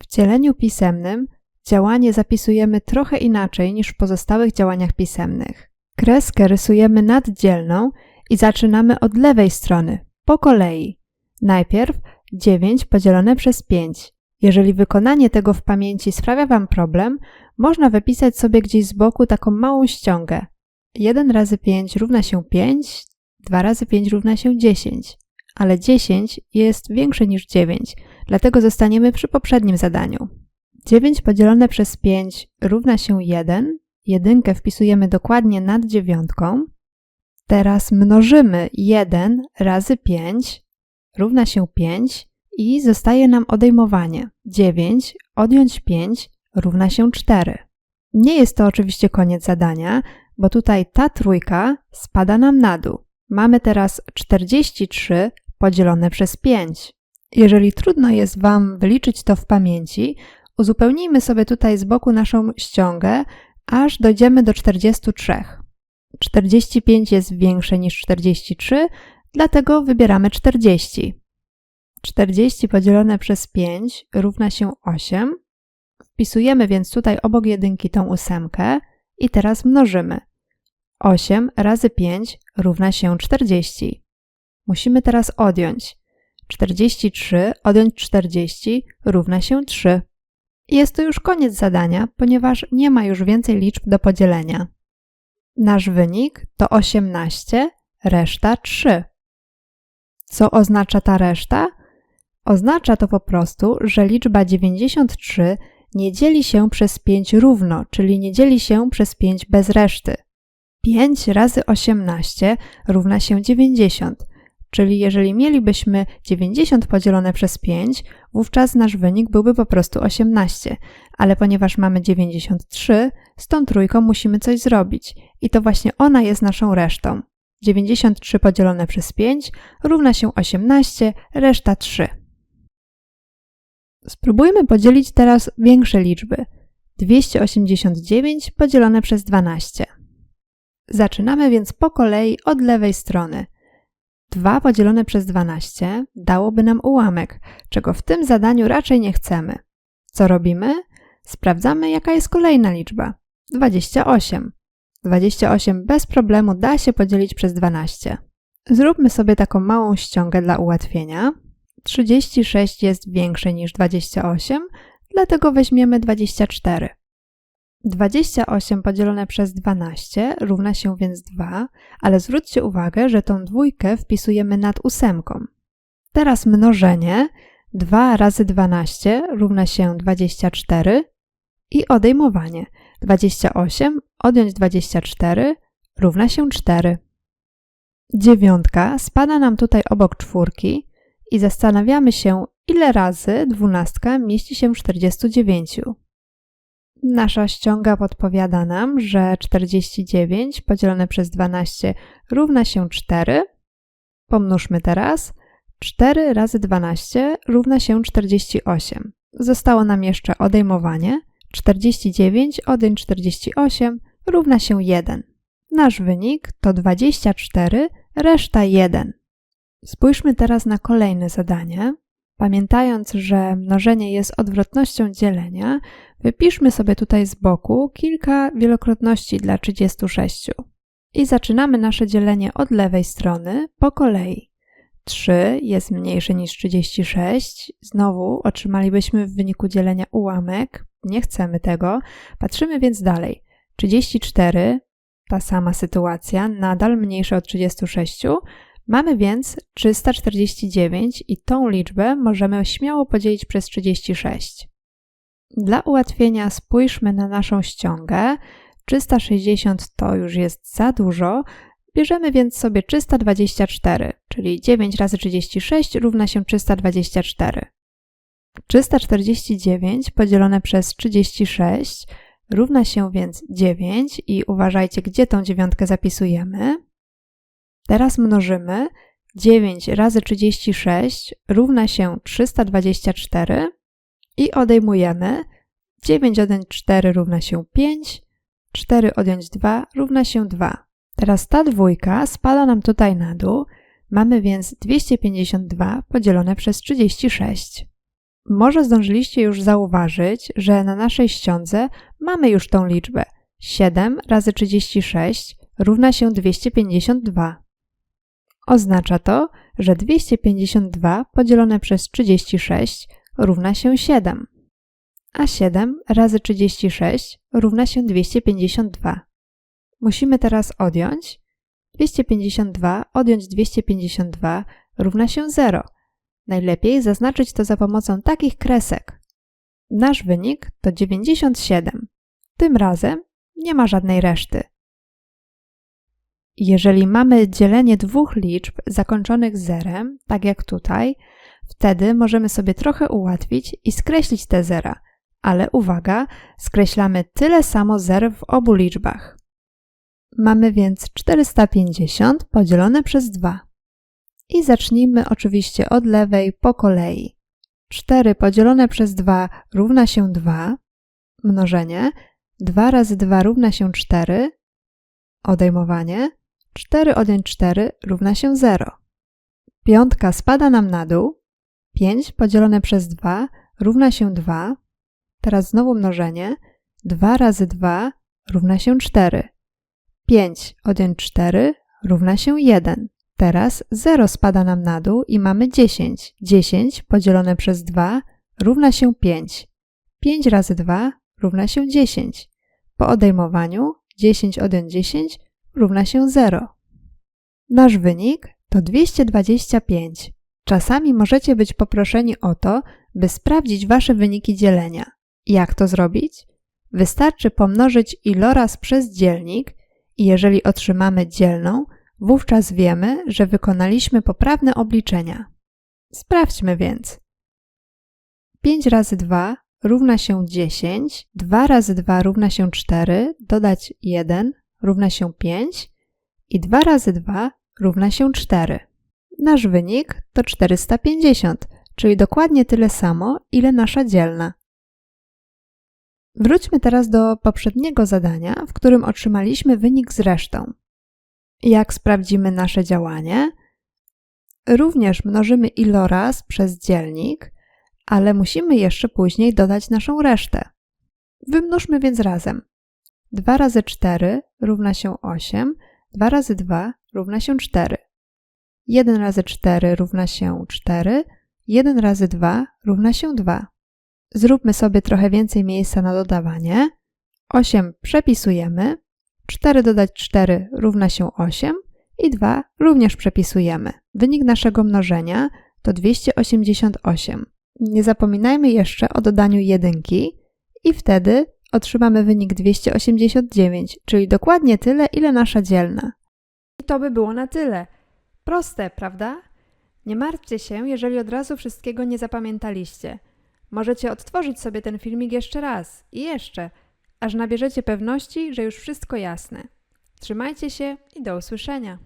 W dzieleniu pisemnym działanie zapisujemy trochę inaczej niż w pozostałych działaniach pisemnych. Kreskę rysujemy nad dzielną i zaczynamy od lewej strony, po kolei. Najpierw 9 podzielone przez 5. Jeżeli wykonanie tego w pamięci sprawia Wam problem, można wypisać sobie gdzieś z boku taką małą ściągę. 1 razy 5 równa się 5, 2 razy 5 równa się 10, ale 10 jest większe niż 9, dlatego zostaniemy przy poprzednim zadaniu. 9 podzielone przez 5 równa się 1, jedynkę wpisujemy dokładnie nad dziewiątką. Teraz mnożymy 1 razy 5 równa się 5 i zostaje nam odejmowanie. 9 odjąć 5 równa się 4. Nie jest to oczywiście koniec zadania, bo tutaj ta trójka spada nam na dół. Mamy teraz 43 podzielone przez 5. Jeżeli trudno jest Wam wyliczyć to w pamięci, uzupełnijmy sobie tutaj z boku naszą ściągę, aż dojdziemy do 43. 45 jest większe niż 43, dlatego wybieramy 40. 40 podzielone przez 5 równa się 8. Wpisujemy więc tutaj obok jedynki tą ósemkę i teraz mnożymy. 8 razy 5 równa się 40. Musimy teraz odjąć. 43 odjąć 40 równa się 3. Jest to już koniec zadania, ponieważ nie ma już więcej liczb do podzielenia. Nasz wynik to 18, reszta 3. Co oznacza ta reszta? Oznacza to po prostu, że liczba 93 nie dzieli się przez 5 równo, czyli nie dzieli się przez 5 bez reszty. 5 razy 18 równa się 90, czyli jeżeli mielibyśmy 90 podzielone przez 5, wówczas nasz wynik byłby po prostu 18, ale ponieważ mamy 93, z tą trójką musimy coś zrobić i to właśnie ona jest naszą resztą. 93 podzielone przez 5 równa się 18, reszta 3. Spróbujmy podzielić teraz większe liczby. 289 podzielone przez 12. Zaczynamy więc po kolei od lewej strony. 2 podzielone przez 12 dałoby nam ułamek, czego w tym zadaniu raczej nie chcemy. Co robimy? Sprawdzamy, jaka jest kolejna liczba. 28. 28 bez problemu da się podzielić przez 12. Zróbmy sobie taką małą ściągę dla ułatwienia. 36 jest większe niż 28, dlatego weźmiemy 24. 28 podzielone przez 12 równa się więc 2, ale zwróćcie uwagę, że tą dwójkę wpisujemy nad ósemką. Teraz mnożenie 2 razy 12 równa się 24 i odejmowanie 28 odjąć 24 równa się 4. Dziewiątka spada nam tutaj obok czwórki i zastanawiamy się, ile razy dwunastka mieści się w 49. Nasza ściąga podpowiada nam, że 49 podzielone przez 12 równa się 4. Pomnóżmy teraz. 4 razy 12 równa się 48. Zostało nam jeszcze odejmowanie. 49 odjąć 48 równa się 1. Nasz wynik to 24, reszta 1. Spójrzmy teraz na kolejne zadanie. Pamiętając, że mnożenie jest odwrotnością dzielenia, wypiszmy sobie tutaj z boku kilka wielokrotności dla 36. I zaczynamy nasze dzielenie od lewej strony po kolei. 3 jest mniejsze niż 36. Znowu otrzymalibyśmy w wyniku dzielenia ułamek. Nie chcemy tego. Patrzymy więc dalej. 34, ta sama sytuacja, nadal mniejsze od 36. Mamy więc 349 i tą liczbę możemy śmiało podzielić przez 36. Dla ułatwienia spójrzmy na naszą ściągę. 360 to już jest za dużo, bierzemy więc sobie 324, czyli 9 razy 36 równa się 324. 349 podzielone przez 36 równa się więc 9 i uważajcie, gdzie tą dziewiątkę zapisujemy. Teraz mnożymy 9 razy 36 równa się 324 i odejmujemy 9 odjąć 4 równa się 5, 4 odjąć 2 równa się 2. Teraz ta dwójka spada nam tutaj na dół, mamy więc 252 podzielone przez 36. Może zdążyliście już zauważyć, że na naszej ściądze mamy już tą liczbę. 7 razy 36 równa się 252. Oznacza to, że 252 podzielone przez 36 równa się 7, a 7 razy 36 równa się 252. Musimy teraz odjąć. 252 odjąć 252 równa się 0. Najlepiej zaznaczyć to za pomocą takich kresek. Nasz wynik to 97. Tym razem nie ma żadnej reszty. Jeżeli mamy dzielenie dwóch liczb zakończonych zerem, tak jak tutaj, wtedy możemy sobie trochę ułatwić i skreślić te zera. Ale uwaga, skreślamy tyle samo zer w obu liczbach. Mamy więc 450 podzielone przez 2. I zacznijmy oczywiście od lewej po kolei. 4 podzielone przez 2 równa się 2, mnożenie, 2 razy 2 równa się 4, odejmowanie, 4 odjąć 4 równa się 0. Piątka spada nam na dół, 5 podzielone przez 2 równa się 2, teraz znowu mnożenie, 2 razy 2 równa się 4. 5 odjąć 4 równa się 1. Teraz 0 spada nam na dół i mamy 10. 10 podzielone przez 2 równa się 5. 5 razy 2 równa się 10. Po odejmowaniu 10 odjąć 10 równa się 0. Nasz wynik to 225. Czasami możecie być poproszeni o to, by sprawdzić Wasze wyniki dzielenia. Jak to zrobić? Wystarczy pomnożyć iloraz przez dzielnik i jeżeli otrzymamy dzielną, wówczas wiemy, że wykonaliśmy poprawne obliczenia. Sprawdźmy więc. 5 razy 2 równa się 10, 2 razy 2 równa się 4, dodać 1 równa się 5 i 2 razy 2 równa się 4. Nasz wynik to 450, czyli dokładnie tyle samo, ile nasza dzielna. Wróćmy teraz do poprzedniego zadania, w którym otrzymaliśmy wynik z resztą. Jak sprawdzimy nasze działanie? Również mnożymy iloraz przez dzielnik, ale musimy jeszcze później dodać naszą resztę. Wymnóżmy więc razem. 2 razy 4 równa się 8, 2 razy 2 równa się 4. 1 razy 4 równa się 4, 1 razy 2 równa się 2. Zróbmy sobie trochę więcej miejsca na dodawanie. 8 przepisujemy, 4 dodać 4 równa się 8 i 2 również przepisujemy. Wynik naszego mnożenia to 288. Nie zapominajmy jeszcze o dodaniu jedynki i wtedy otrzymamy wynik 289, czyli dokładnie tyle, ile nasza dzielna. I to by było na tyle. Proste, prawda? Nie martwcie się, jeżeli od razu wszystkiego nie zapamiętaliście. Możecie odtworzyć sobie ten filmik jeszcze raz i jeszcze, aż nabierzecie pewności, że już wszystko jasne. Trzymajcie się i do usłyszenia.